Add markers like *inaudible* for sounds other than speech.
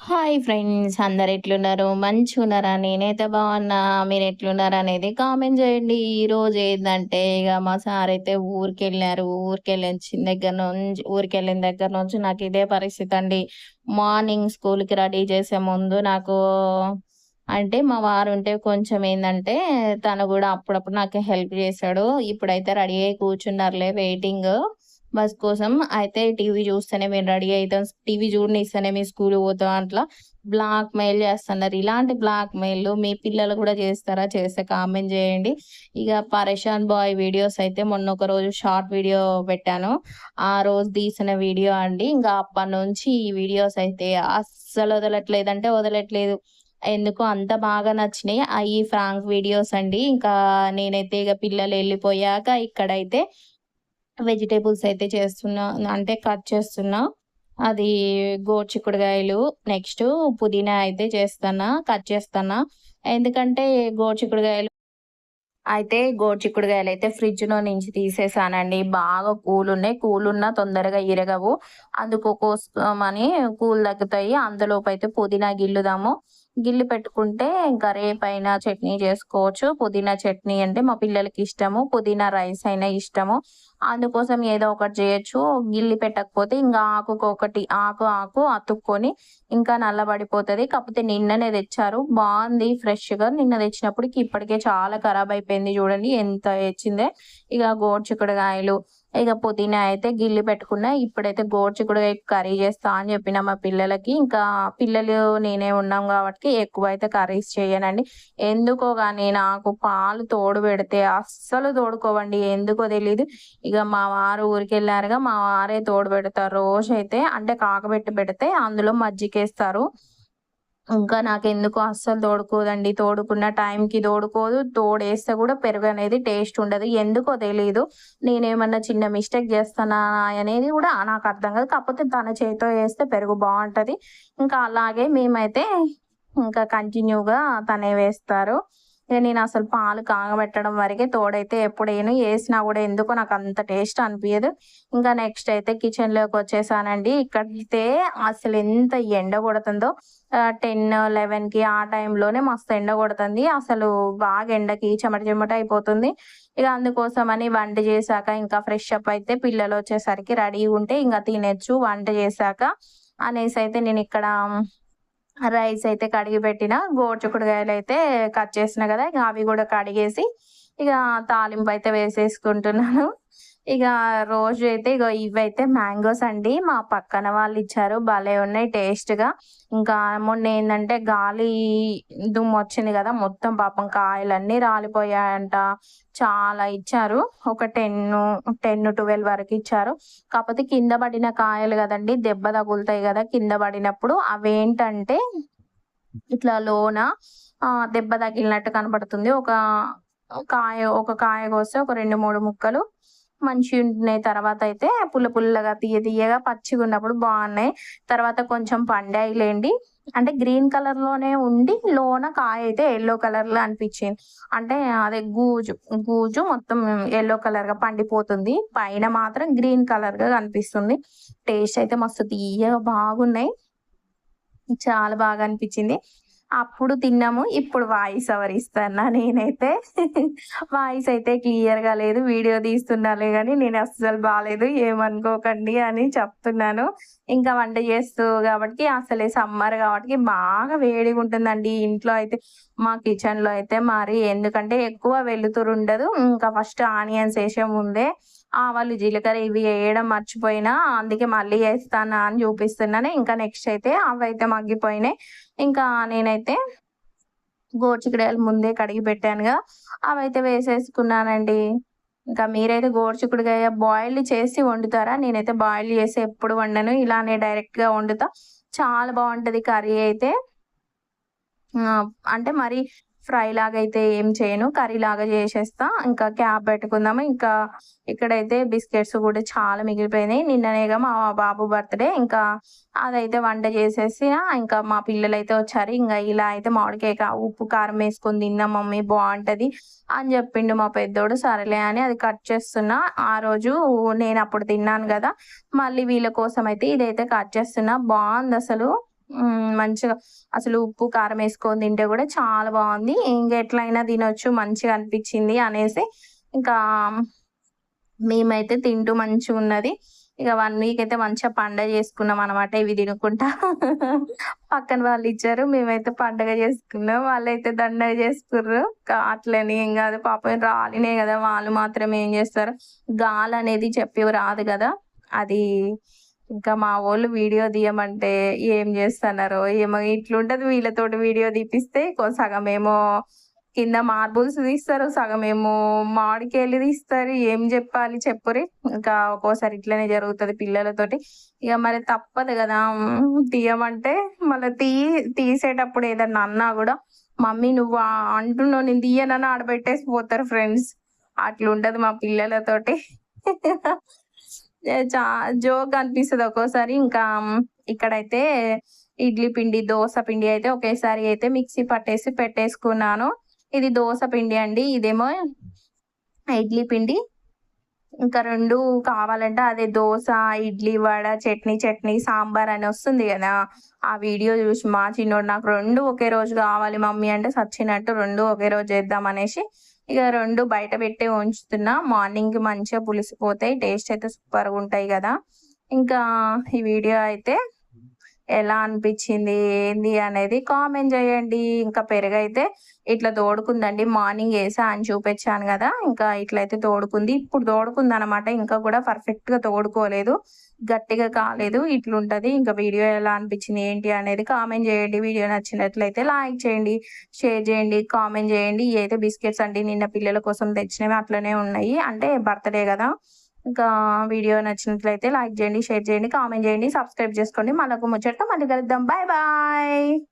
Hi friends అందరు ఎట్లున్నారు? మంచిగున్నారా? నేనైతే బాగున్నా. మీరు ఎట్లున్నారు అనేది కామెంట్ చేయండి. ఈ రోజు ఏంటంటే ఇక మా సార్ అయితే ఊరికి వెళ్ళారు ఊరికి వెళ్ళిన దగ్గర నుంచి ఊరికి వెళ్ళిన దగ్గర నుంచి నాకు ఇదే పరిస్థితి అండి. మార్నింగ్ స్కూల్కి రెడీ చేసే ముందు నాకు అంటే మా వారు ఉంటే కొంచెం ఏంటంటే తను కూడా అప్పుడప్పుడు నాకు హెల్ప్ చేశాడు. ఇప్పుడైతే రెడీ అయ్యి కూర్చున్నారులే వెయిటింగ్ బస్ కోసం అయితే టీవీ చూస్తేనే మేము రెడీ అవుతాం. టీవీ చూడనిస్తేనే మీ స్కూల్ పోతాం అట్లా. బ్లాక్ మెయిల్ చేస్తున్నారు. ఇలాంటి బ్లాక్ మెయిల్ మీ పిల్లలు కూడా చేస్తారా? చేస్తే కామెంట్ చేయండి. ఇక పరేషాన్ బాయ్ వీడియోస్ అయితే మొన్న ఒక రోజు షార్ట్ వీడియో పెట్టాను. ఆ రోజు తీసిన వీడియో అండి. ఇంకా అప్పటి నుంచి ఈ వీడియోస్ అయితే అస్సలు వదలట్లేదంటే వదలట్లేదు. ఎందుకు? అంత బాగా నచ్చినాయి. అవి ఫ్రాంక్ వీడియోస్ అండి. ఇంకా నేనైతే ఇక పిల్లలు వెళ్ళిపోయాక ఇక్కడైతే వెజిటేబుల్స్ అయితే చేస్తున్నా అంటే కట్ చేస్తున్నా. అది గోర్చిక్కుడుకాయలు నెక్స్ట్ పుదీనా అయితే చేస్తానా కట్ చేస్తానా ఎందుకంటే గోర్చిక్కుడుకాయలు అయితే గోర్చిక్కుడుకాయలు అయితే ఫ్రిడ్జ్లో నుంచి తీసేసానండి. బాగా కూలున్నాయి. కూలున్నా తొందరగా ఇరగవు. అందుకోసమని కూల్ తగ్గుతాయి. అందులోపు అయితే పుదీనా గిల్లుదాము. గిల్లి పెట్టుకుంటే గరే పైన చట్నీ చేసుకోవచ్చు. పుదీనా చట్నీ అంటే మా పిల్లలకి ఇష్టము. పుదీనా రైస్ అయినా ఇష్టము. అందుకోసం ఏదో ఒకటి చేయొచ్చు. గిల్లి పెట్టకపోతే ఇంకా ఆకుకు ఒకటి ఆకు ఆకు అతుక్కొని ఇంకా నల్లబడిపోతుంది. కాకపోతే నిన్ననే తెచ్చారు. బాగుంది ఫ్రెష్గా. నిన్న తెచ్చినప్పటికి ఇప్పటికే చాలా ఖరాబ్ అయిపోయింది చూడండి. ఎంత వచ్చిందే ఇక గోడ్చిక్కుడుకాయలు ఇక పుదీనా అయితే గిల్లి పెట్టుకున్నా. ఇప్పుడైతే కూడా కర్రీ చేస్తా అని చెప్పిన మా పిల్లలకి. ఇంకా పిల్లలు నేనే ఉన్నాం కాబట్టి ఎక్కువ అయితే కర్రీస్ చేయనండి. ఎందుకో కానీ నాకు పాలు తోడు పెడితే అస్సలు తోడుకోవండి. ఎందుకో తెలీదు. ఇక మా వారు ఊరికి వెళ్ళారుగా మా వారే తోడు పెడతారు. రోజు అయితే అంటే కాకబెట్టి పెడితే అందులో మజ్జికేస్తారు. ఇంకా నాకు ఎందుకు అస్సలు తోడుకోదండి. తోడుకున్న టైంకి తోడుకోదు. తోడేస్తే కూడా పెరుగు అనేది టేస్ట్ ఉండదు. ఎందుకో తెలియదు నేనేమన్నా చిన్న మిస్టేక్ చేస్తానా అనేది కూడా నాకు అర్థం కాదు. కాకపోతే తన చేతితో వేస్తే పెరుగు బాగుంటుంది. ఇంకా అలాగే మేమైతే ఇంకా కంటిన్యూగా తనే వేస్తారు. ఇక నేను అసలు పాలు కాగబెట్టడం వరకే తోడైతే ఎప్పుడైనా వేసినా కూడా ఎందుకో నాకు అంత టేస్ట్ అనిపించదు ఇంకా నెక్స్ట్ అయితే కిచెన్లోకి వచ్చేసానండి. ఇక్కడైతే అసలు ఎంత ఎండ కొడుతుందో. టెన్ లెవెన్కి ఆ టైంలోనే మస్తు ఎండ కొడుతుంది. అసలు బాగా ఎండకి చెమట చెమట అయిపోతుంది. ఇక అందుకోసమని వంట చేశాక ఇంకా ఫ్రెష్ అప్ అయితే పిల్లలు వచ్చేసరికి రెడీ ఉంటే ఇంకా తినచ్చు వంట చేశాక. అనేసి అయితే నేను ఇక్కడ రైస్ అయితే కడిగి పెట్టిన గోడ్చుకుడుగాయలు అయితే కట్ చేసిన కదా ఇక అవి కూడా కడిగేసి ఇక తాలింపు అయితే వేసేసుకుంటున్నాను. ఇక రోజు అయితే ఇక ఇవైతే మ్యాంగోస్ అండి. మా పక్కన వాళ్ళు ఇచ్చారు. భలే ఉన్నాయి టేస్ట్గా ఇంకా మొన్న ఏంటంటే గాలి దుమ్ము వచ్చింది కదా మొత్తం పాపం కాయలన్నీ రాలిపోయాయంట. చాలా ఇచ్చారు. ఒక టెన్ టెన్ ట్వెల్వ్ వరకు ఇచ్చారు. కాకపోతే కింద పడిన కాయలు కదండి దెబ్బ తగులుతాయి కదా కింద పడినప్పుడు అవేంటంటే ఇట్లా లోన దెబ్బ తగిలినట్టు కనబడుతుంది ఒక కాయ ఒక కాయ కోస్తే ఒక రెండు మూడు ముక్కలు మంచి ఉంటున్నాయి తర్వాత అయితే పుల్ల పుల్లగా తీయ తీయగా పచ్చిగా ఉన్నప్పుడు బాగున్నాయి. తర్వాత కొంచెం పండాయిలేండి. అంటే గ్రీన్ కలర్లోనే ఉండి లోన కాయ అయితే ఎల్లో కలర్లో అనిపించింది. అంటే అదే గూజు గూజు మొత్తం ఎల్లో కలర్గా పండిపోతుంది. పైన మాత్రం గ్రీన్ కలర్గా కనిపిస్తుంది. టేస్ట్ అయితే మస్తు తీయగా బాగున్నాయి. చాలా బాగా అనిపించింది. అప్పుడు తిన్నాము ఇప్పుడు వాయిస్ ఎవరు ఇస్తానా నేనైతే. *laughs* వాయిస్ అయితే క్లియర్గా లేదు వీడియో తీస్తున్నాలే కానీ నేను అస్సలు బాగాలేదు ఏమనుకోకండి అని చెప్తున్నాను. ఇంకా వంట చేస్తూ కాబట్టి అసలే సమ్మర్ కాబట్టి బాగా వేడిగా ఉంటుందండి ఇంట్లో అయితే మా కిచెన్లో అయితే మరి ఎందుకంటే ఎక్కువ వెలుతురు ఉండదు. ఇంకా ఫస్ట్ ఆనియన్స్ వేసే ముందే ఆవాలు జీలకర్ర ఇవి వేయడం మర్చిపోయినా అందుకే మళ్ళీ వేస్తానా అని చూపిస్తున్నాను. ఇంకా నెక్స్ట్ అయితే అవి అయితే మగ్గిపోయినాయి. ఇంకా నేనైతే గోర్చికుడాయలు ముందే కడిగి పెట్టానుగా. అవైతే వేసేసుకున్నానండి. ఇంకా మీరైతే గోర్చికుడుగాయ బాయిల్ చేసి వండుతారా? నేనైతే బాయిల్ చేసి ఎప్పుడు వండను. ఇలానే డైరెక్ట్గా వండుతా. చాలా బాగుంటుంది కర్రీ అయితే. అంటే మరి ఫ్రై లాగా అయితే ఏం చేయను. కర్రీ లాగా చేసేస్తా. ఇంకా క్యాప్ పెట్టుకుందాము. ఇంకా ఇక్కడైతే బిస్కెట్స్ కూడా చాలా మిగిలిపోయినాయి. నిన్ననేగా మా బాబు బర్త్డే. ఇంకా అదైతే వంట చేసేసి ఇంకా మా పిల్లలు అయితే వచ్చారు. ఇంకా ఇలా అయితే మామిడికాయ ఉప్పు కారం వేసుకొని తిన్నా మమ్మీ బాగుంటది అని చెప్పిండు మా పెద్దోడు. సరేలే అని అది కట్ చేస్తున్నా. ఆ రోజు నేను అప్పుడు తిన్నాను కదా. మళ్ళీ వీళ్ళ కోసం అయితే ఇదైతే కట్ చేస్తున్నా. బాగుంది అసలు మంచిగా. అసలు ఉప్పు కారం వేసుకొని తింటే కూడా చాలా బాగుంది. ఇంకా ఎట్లయినా తినొచ్చు మంచిగా అనిపించింది అనేసి. ఇంకా మేమైతే తింటూ మంచిగా ఉన్నది. ఇక వన్ వీక్ అయితే మంచిగా పండగ చేసుకున్నాం అనమాట ఇవి తినుకుంటా. పక్కన వాళ్ళు ఇచ్చారు మేమైతే పండగ చేసుకున్నాం. వాళ్ళైతే దండగ చేసుకుర్రు. అట్లని ఏం కాదు పాపం రాలినే కదా. వాళ్ళు మాత్రం ఏం చేస్తారు? గాలి అనేది చెప్పి రాదు కదా. అది ఇంకా మా వాళ్ళు వీడియో తీయమంటే ఏం చేస్తున్నారు ఏమో ఇట్లుంటది వీళ్ళతోటి వీడియో తీపిస్తే సగం ఏమో కింద మార్బుల్స్ తీస్తారు సగం ఏమో మామిడికాయలు తీస్తారు ఏం చెప్పాలి చెప్పురి. ఇంకా ఒక్కోసారి ఇట్లనే జరుగుతుంది పిల్లలతోటి. ఇక మరి తప్పదు కదా తీయమంటే మళ్ళీ తీ తీసేటప్పుడు ఏదన్నా అన్నా కూడా మమ్మీ నువ్వు అంటున్నావు నేను తీయనని ఆడబెట్టేసి పోతారు ఫ్రెండ్స్. అట్లుంటది మా పిల్లలతోటి. *laughs* చా జోక్ అనిపిస్తుంది ఒక్కోసారి. ఇంకా ఇక్కడైతే ఇడ్లీ పిండి దోశ పిండి అయితే ఒకేసారి అయితే మిక్సీ పట్టేసి పెట్టేసుకున్నాను. ఇది దోశ పిండి అండి. ఇదేమో ఇడ్లీ పిండి. ఇంకా రెండు కావాలంటే అదే దోశ ఇడ్లీ వడ చట్నీ చట్నీ సాంబార్ అని వస్తుంది కదా. ఆ వీడియో చూసి మా చిన్నోడు నాకు రెండు ఒకే రోజు కావాలి మమ్మీ అంటే సచ్చినట్టు రెండు ఒకే రోజు చేద్దాం అనేసి ఇక రెండు బయట పెట్టి ఉంచుతున్నా. మార్నింగ్ మంచిగా పులిసిపోతాయి. టేస్ట్ అయితే సూపర్గా ఉంటాయి కదా. ఇంకా ఈ వీడియో అయితే ఎలా అనిపించింది? ఏంది అనేది కామెంట్ చేయండి. ఇంకా పెరుగైతే ఇట్లా తోడుకుందండి. మార్నింగ్ వేసా అని చూపించాను కదా ఇంకా ఇట్లయితే తోడుకుంది. ఇప్పుడు తోడుకుంది అనమాట ఇంకా కూడా పర్ఫెక్ట్గా తోడుకోలేదు. గట్టిగా కాలేదు. ఇట్లుంటది. ఇంకా వీడియో ఎలా అనిపించింది ఏంటి అనేది కామెంట్ చేయండి. వీడియో నచ్చినట్లయితే లైక్ చేయండి షేర్ చేయండి కామెంట్ చేయండి. అయితే బిస్కెట్స్ అండి నిన్న పిల్లల కోసం తెచ్చినవి అట్లనే ఉన్నాయి. అంటే బర్త్డే కదా. ఇంకా వీడియో నచ్చినట్లయితే లైక్ చేయండి షేర్ చేయండి కామెంట్ చేయండి సబ్స్క్రైబ్ చేసుకోండి. మళ్ళీ ముచ్చట మళ్ళీ కలుద్దాం. Bye bye.